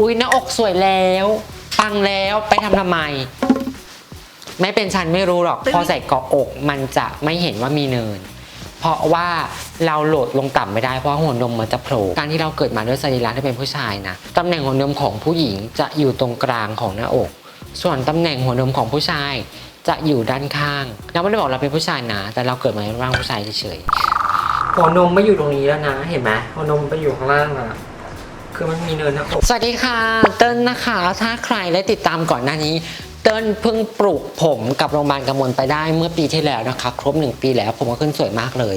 อุ้ยหน้าอกสวยแล้ว ปังแล้วไปทำทำไม ไม่เป็นฉันไม่รู้หรอก พอใส่เกาะอกมันจะไม่เห็นว่ามีเนิน เพราะว่าเราโหลดลงต่ำไม่ได้เพราะหัวนมมันจะโผล่การที่เราเกิดมาด้วยสรีระที่เป็นผู้ชายนะตำแหน่งหัวนมของผู้หญิงจะอยู่ตรงกลางของหน้าอก ส่วนตำแหน่งหัวนมของผู้ชายจะอยู่ด้านข้างเราไม่ได้บอกเราเป็นผู้ชายนะแต่เราเกิดมาในร่างผู้ชายเฉยๆหัวนมไม่อยู่ตรงนี้แล้วนะ เห็นไหมหัวนมไปอยู่ข้างล่างอะ คือมันมีเนินน้าอกสวัสดีค่ะ เติ้ลนะคะ ถ้าใครได้ติดตามก่อนหน้านี้ เติ้ลเพิ่งปลูกผมกับโรงพยาบาลกำมลไปได้เมื่อปีที่แล้วนะคะ ครบหนึ่งปีแล้วผมก็ขึ้นสวยมากเลย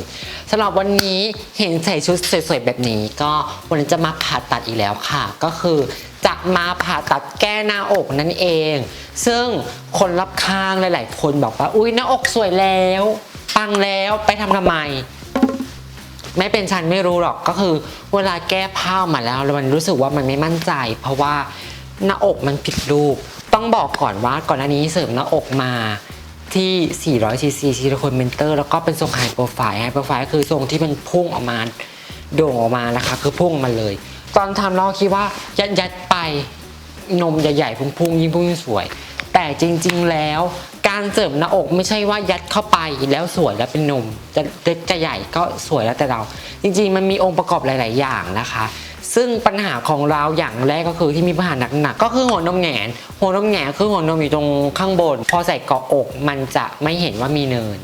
สำหรับวันนี้เห็นใส่ชุดสวยๆแบบนี้ ก็วันนี้จะมาผ่าตัดอีกแล้วค่ะ ก็คือจะมาผ่าตัดแก้หน้าอกนั่นเอง ซึ่งคนรับข้างหลายๆ คนบอกว่า อุ้ยหน้าอกสวยแล้ว ปังแล้วไปทำทำไม ไม่เป็นฉันไม่รู้หรอกก็คือ เวลาแก้ผ้ามาแล้วมันรู้สึกว่ามันไม่มั่นใจ เพราะว่าหน้าอกมันผิดรูป ต้องบอกก่อนว่าก่อนหน้านี้เสริมหน้าอกมาที่ 400ซีซีซิลิโคนเมนเตอร์แล้วก็เป็นทรงไฮโปรไฟล์ไฮโปรไฟล์ก็คือทรงที่มันพุ่งออกมาโด่งออกมานะคะ คือพุ่งมาเลย ตอนทำเราคิดว่ายัดยัดไปนมใหญ่ๆพุ่งๆยิ่งพุ่งยิ่งสวย แต่จริง ๆแล้ว การเสริมหน้าอกไม่ใช่ว่ายัดเข้าไปแล้วสวยแล้วเป็นนมจะเล็กจะใหญ่ก็สวยแล้วแต่เรา จริงๆ มันมีองค์ประกอบหลาย ๆ อย่างนะคะ ซึ่งปัญหาของเราอย่างแรกก็คือที่มีปัญหาหนักๆก็คือหัวนมแหงนหัวนมแหงนคือหัวนมอยู่ตรงข้างบน พอใส่เกาะอกมันจะไม่เห็นว่ามีเนิน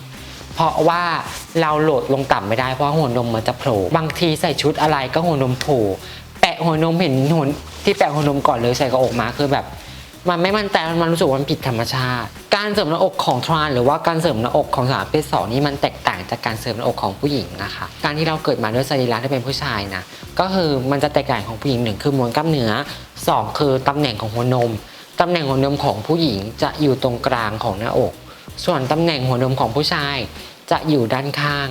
เพราะว่าเราโหลดลงต่ำไม่ได้เพราะหัวนมมันจะโผล่บางทีใส่ชุดอะไรก็หัวนมโผล่แปะหัวนมเห็นหัวที่แปะหัวนมก่อนเลยใส่เกาะอกมาคือแบบ มันไม่มั่นใจมันรู้สึกว่ามันผิดธรรมชาติ การเสริมหน้าอกของทรานหรือว่าการเสริมหน้าอกของสาวเพศสองนี่มันแตกต่างจากการเสริมหน้าอกของผู้หญิงนะคะ การที่เราเกิดมาด้วยสรีระที่เป็นผู้ชายนะก็คือมันจะแตกต่างของผู้หญิงหนึ่งคือมวลกล้ามเนื้อสองคือตำแหน่งของหัวนมตำแหน่งหัวนมของผู้หญิงจะอยู่ตรงกลางของหน้าอก ส่วนตำแหน่งหัวนมของผู้ชายจะอยู่ด้านข้าง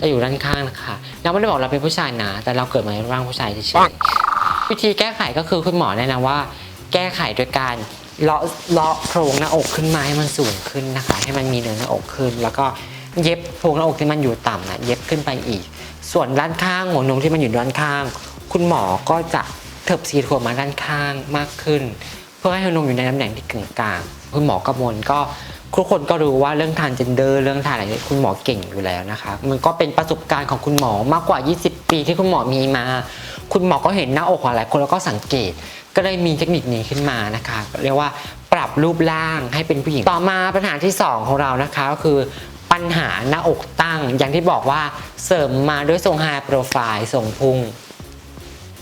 จะอยู่ด้านข้างนะคะเราไม่ได้บอกเราเป็นผู้ชายนะแต่เราเกิดมาในร่างผู้ชายเฉยๆวิธีแก้ไขก็คือคุณหมอแนะนำว่า แก้ไขโดยการเลาะเลาะโพรงหน้าอกขึ้นมาให้มันสูงขึ้นนะคะ ให้มันมีเนื้อหน้าอกขึ้น แล้วก็เย็บโพรงหน้าอกที่มันอยู่ต่ำนะเย็บขึ้นไปอีก ส่วนด้านข้างหัวนมที่มันอยู่ด้านข้าง คุณหมอก็จะเถิบซีลิโคนมาด้านข้างมากขึ้น เพื่อให้หัวนมอยู่ในตำแหน่งที่กึ่งกลางคุณหมอกระมวลก็ทุกคนก็รู้ว่าเรื่องทานเจนเดอร์เรื่องทานอะไรนี่คุณหมอเก่งอยู่แล้วนะคะมันก็เป็นประสบการณ์ของคุณหมอมากกว่า 20 ปีที่คุณหมอมีมา คุณหมอก็เห็นหน้าอกของหลายคนแล้วก็สังเกต ก็เลยมีเทคนิคนี้ขึ้นมานะคะ เรียกว่าปรับรูปร่างให้เป็นผู้หญิง ต่อมาปัญหาที่ 2 ของเรานะคะก็คือปัญหาหน้าอกตั้ง อย่างที่บอกว่าเสริมมาด้วยทรงไฮโปรไฟล์ทรงพุง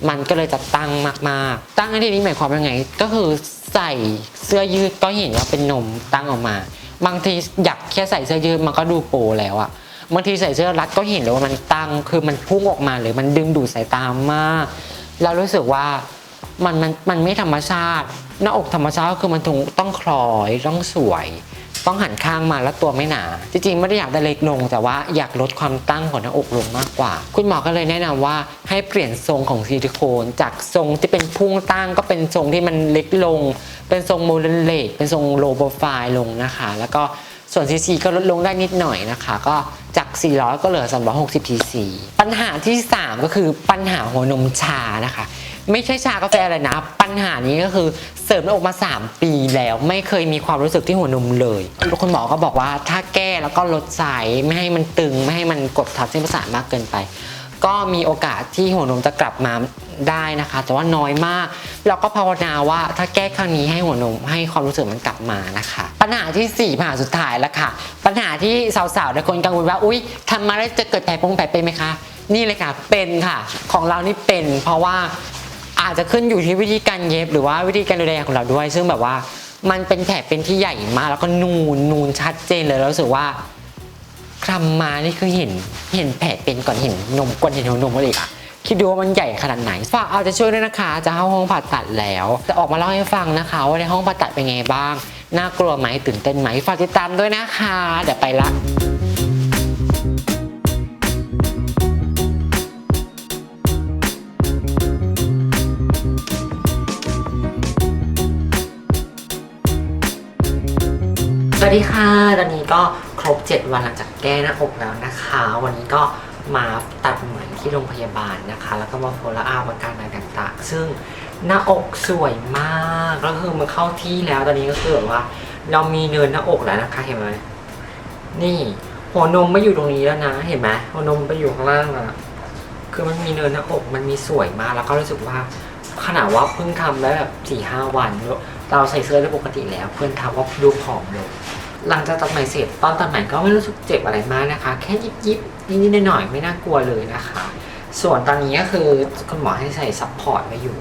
มันก็เลยจะตั้งมากๆ ตั้งในที่นี้หมายความว่าไง ก็คือใส่เสื้อยืดก็เห็นว่าเป็นนมตั้งออกมา บางทีอยากแค่ใส่เสื้อยืดมันก็ดูโปแล้วอะบางทีใส่เสื้อรัดก็เห็นเลยว่ามันตั้ง คือมันพุ่งออกมาเลยมันดึงดูดสายตามาก เรารู้สึกว่า มันมันมันไม่ธรรมชาติ หน้าอกธรรมชาติก็คือมันต้องต้องคล้อยต้องสวย ต้องหันข้างมาแล้วตัวไม่หนา จริงๆ ไม่ได้อยากได้เล็กลง แต่ว่าอยากลดความตั้งของหน้าอกลงมากกว่า คุณหมอก็เลยแนะนำว่าให้เปลี่ยนทรงของซิลิโคน จากทรงที่เป็นพุ่งตั้งก็เป็นทรงที่มันเล็กลง เป็นทรงโมเลนเลตเป็นทรงโลโปรไฟล์ลงนะคะ แล้วก็ส่วนซีซีก็ลดลงได้นิดหน่อยนะคะ ก็จาก 400 ก็เหลือ 360ซีซีปัญหาที่ 3 ก็คือปัญหาหัวนมชานะคะ ไม่ใช่ชากาแฟอะไรนะ ปัญหานี้ก็คือเสริมหน้าอกมา 3 ปีแล้ว ไม่เคยมีความรู้สึกที่หัวนมเลยคุณหมอก็บอกว่าถ้าแก้แล้วก็ลดไซส์ไม่ให้มันตึงไม่ให้มันกดทับเส้นประสาทมากเกินไป ก็มีโอกาสที่หัวนมจะกลับมาได้นะคะ แต่ว่าน้อยมากเราก็ภาวนาว่าถ้าแก้ครั้งนี้ให้หัวนมให้ความรู้สึกมันกลับมานะคะ ปัญหาที่ 4 ปัญหาสุดท้ายแล้วค่ะ ปัญหาที่สาวๆหลายคนกังวลว่า อุ๊ยทำมาแล้วจะเกิดแผลปงแผลเป็นไหมคะ นี่เลยค่ะ เป็นค่ะ ของเรานี่เป็น เพราะว่าอาจจะขึ้นอยู่ที่วิธีการเย็บ หรือว่าวิธีการดูแลของเราด้วย ซึ่งแบบว่ามันเป็นแผลเป็นที่ใหญ่มากแล้วก็นูนนูนชัดเจนเลยแล้วรู้สึกว่าคลำมานี่คือเห็นเห็นแผลเป็นก่อนเห็นนมก่อนเห็นหัวนมเลยอะคิดดูว่ามันใหญ่ขนาดไหน ฝากเอาจะช่วยด้วยนะคะ จะเข้าห้องผ่าตัดแล้ว จะออกมาเล่าให้ฟังนะคะว่าในห้องผ่าตัดเป็นไงบ้าง น่ากลัวไหมตื่นเต้นไหมฝากติดตามด้วยนะคะ เดี๋ยวไปละสวัสดีค่ะตอนนี้ก็ครบ 7 วันหลังจากแก้หน้าอกแล้วนะคะ วันนี้ก็มาตัดไหมที่โรงพยาบาลนะคะ แล้วก็มาโฟล์อัพอาการอะไรต่างๆ ซึ่งหน้าอกสวยมาก แล้วคือมันเข้าที่แล้วตอนนี้ก็คือแบบว่า เรามีเนินหน้าอกแล้วนะคะเห็นไหมนี่หัวนมไม่อยู่ตรงนี้แล้วนะ เห็นไหมหัวนมไปอยู่ข้างล่างอะคือมันมีเนินหน้าอกมันมีสวยมากแล้วก็รู้สึกว่าขนาดว่าเพิ่งทำได้แบบสี่ห้าวันเราใส่เสื้อได้ปกติแล้ว เพื่อนทักว่าดูผอมลงหลังจากตัดไหมเสร็จตอนตัดไหมก็ไม่รู้สึกเจ็บอะไรมากนะคะ แค่ยิบยิบนิดๆหน่อยๆไม่น่ากลัวเลยนะคะ ส่วนตอนนี้ก็คือคุณหมอให้ใส่ซัพพอร์ตไว้อยู่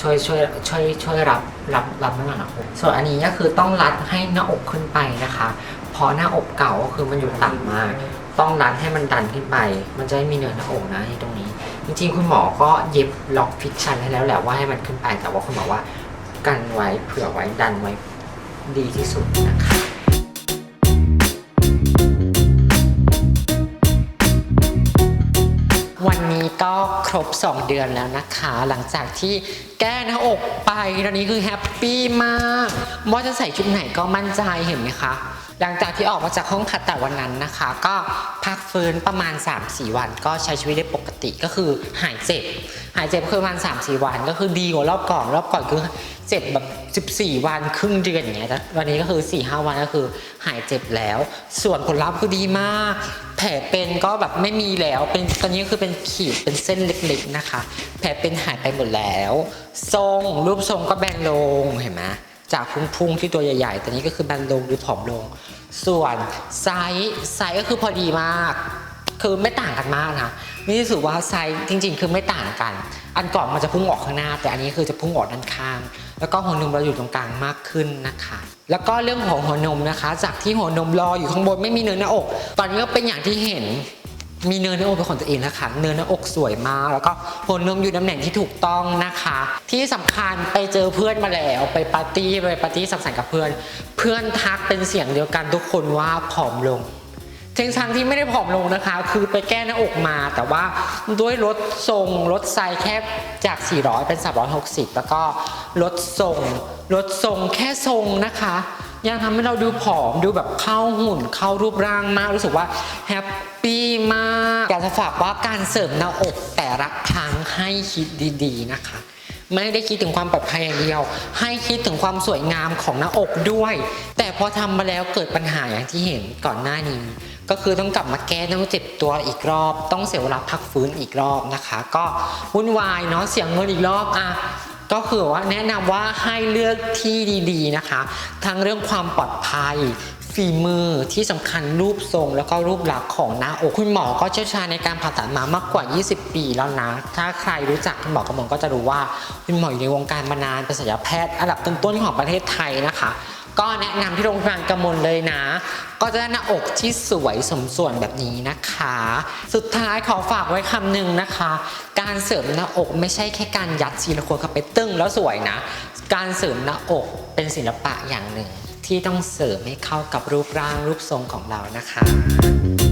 ช่วยช่วยช่วยช่วยรับ รับรับน้ำหนักหน้าอกส่วนอันนี้ก็คือต้องรัดให้หน้าอกขึ้นไปนะคะ เพราะหน้าอกเก่าก็คือมันอยู่ต่ำมาก ต้องรัดให้มันดันขึ้นไป มันจะไม่มีเนินหน้าอกนะที่ตรงนี้ จริงๆ คุณหมอก็เย็บล็อกฟิกชันให้แล้วแหละว่าให้มันขึ้นไป แต่ว่าคุณหมอว่ากันไว้เผื่อไว้ดันไว้ดีที่สุดนะคะ ครบ 2 เดือนแล้วนะคะ หลังจากที่แก้หน้าอกไปตอนนี้คือแฮปปี้มากว่าจะใส่ชุดไหนก็มั่นใจเห็นไหมคะ หลังจากที่ออกมาจากห้องผ่าตัดวันนั้นนะคะ ก็พักฟื้นประมาณ 3-4 วัน ก็ใช้ชีวิตได้ปกติก็คือหายเจ็บ หายเจ็บคือประมาณ 3-4 วัน ก็คือดีกว่ารอบก่อนรอบก่อนคือเจ็บแบบ 14 วันครึ่งเดือนอย่างเงี้ยแต่วันนี้ก็คือ 4-5 วันก็คือหายเจ็บแล้ว ส่วนผลลัพธ์คือดีมาก แผลเป็นก็แบบไม่มีแล้วเป็นตอนนี้คือเป็นขีดเป็นเส้นเล็กๆนะคะ แผลเป็นหายไปหมดแล้ว ทรงรูปทรงก็แบนลงเห็นไหมจากพุ่งๆที่ตัวใหญ่ๆตอนนี้ก็คือแบนลงหรือผอมลง ส่วนไซส์ไซส์ก็คือพอดีมาก คือไม่ต่างกันมากนะนี่รู้สึกว่าไซส์จริง ๆ คือไม่ต่างกัน อันก่อนมันจะพุ่งออกข้างหน้า แต่อันนี้คือจะพุ่งออกด้านข้างแล้วก็หัวนมเราอยู่ตรงกลางมากขึ้นนะคะ แล้วก็เรื่องของหัวนมนะคะ จากที่หัวนมรออยู่ข้างบนไม่มีเนื้อหน้าอก ตอนนี้ก็เป็นอย่างที่เห็น มีเนินหน้าอกเป็นของตัวเองนะคะ เนินหน้าอกสวยมาก แล้วก็หัวนมอยู่ตำแหน่งที่ถูกต้องนะคะ ที่สำคัญไปเจอเพื่อนมาแล้วไปปาร์ตี้ไปปาร์ตี้สังสรรค์กับเพื่อน เพื่อนทักเป็นเสียงเดียวกันทุกคนว่าผอมลงทั้งๆที่ไม่ได้ผอมลงนะคะ คือไปแก้หน้าอกมา แต่ว่าด้วยลดทรงลดไซส์แค่จาก 400 เป็น 360 แล้วก็ลดทรงลดทรงแค่ทรงนะคะยังทำให้เราดูผอมดูแบบเข้าหุ่นเข้ารูปร่างมากรู้สึกว่าแฮปปี้มากากจะฝากว่าการเสริมหน้าอกแต่ละครั้งให้คิดดีๆนะคะ ไม่ได้คิดถึงความปลอดภัยอย่างเดียว ให้คิดถึงความสวยงามของหน้าอกด้วย แต่พอทำมาแล้วเกิดปัญหาอย่างที่เห็นก่อนหน้านี้ ก็คือต้องกลับมาแก้ต้องเจ็บตัวอีกรอบ ต้องเสียเวลาพักฟื้นอีกรอบนะคะ ก็วุ่นวายเนาะเสียเงินอีกรอบอะก็คือว่าแนะนำว่าให้เลือกที่ดีๆนะคะ ทั้งเรื่องความปลอดภัย ฝีมือที่สำคัญรูปทรงแล้วก็รูปลักษณ์ของหน้าอกคุณหมอก็เชี่ยวชาญในการผ่าตัดมามากกว่า 20 ปีแล้วนะ ถ้าใครรู้จักคุณหมอกระมวลก็จะรู้ว่าคุณหมออยู่ในวงการมานานเป็นศัลยแพทย์อันดับต้นๆของประเทศไทยนะคะ ก็แนะนำที่โรงพยาบาลกำมลเลยนะ ก็จะได้หน้าอกที่สวยสมส่วนแบบนี้นะคะ สุดท้ายขอฝากไว้คำหนึ่งนะคะ การเสริมหน้าอกไม่ใช่แค่การยัดซิลิโคนเข้าไปตึ้งแล้วสวยนะ การเสริมหน้าอกเป็นศิลปะอย่างหนึ่ง ที่ต้องเสริมให้เข้ากับรูปร่างรูปทรงของเรานะคะ